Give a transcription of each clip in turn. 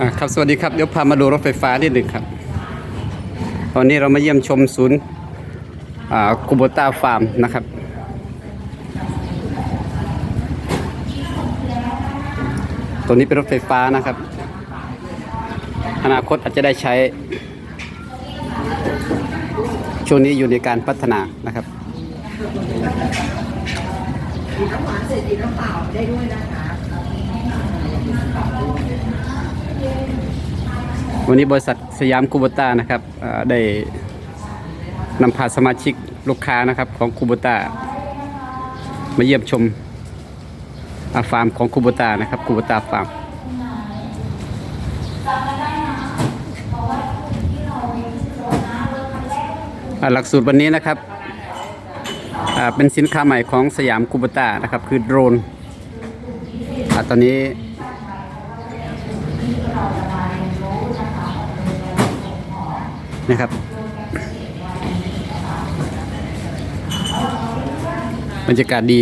อ่าครับสวัสดีครับเดี๋ยวพามาดูรถไฟฟ้านิดหนึ่งครับ ตอนนี้เรามาเยี่ยมชมศูนย์คูโบต้าฟาร์มนะครับ ตัวนี้เป็นรถไฟฟ้านะครับ อนาคตอาจจะได้ใช้ ช่วงนี้อยู่ในการพัฒนานะครับน้ำหวานเสร็จดีน้ำเปล่าได้ด้วยนะคะ วันนี้บริษัทสยามคูบต้านะครับได้นำพาสมาชิกลูกค้านะครับของคูบต้ามาเยี่ยมชมอาฟาร์มของคูบต้านะครับคูบต้าฟาร์มหลักสูตรวันนี้นะครับเป็นสินค้าใหม่ของสยามคูบต้านะครับคือโดรนอตอนนี้ นะครับ บรรยากาศดี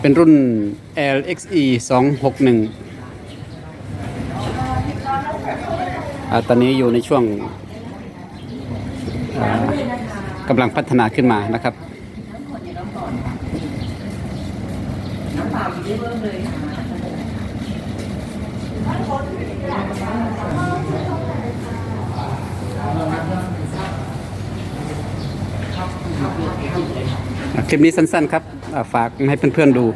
เป็นรุ่น LXE 261อ่าตอนนี้อยู่ในช่วงกำลังพัฒนาขึ้นมานะครับ ได้เบิ้มเลยคคลิปนี้สั้นๆครับ ฝากให้เพื่อนๆดู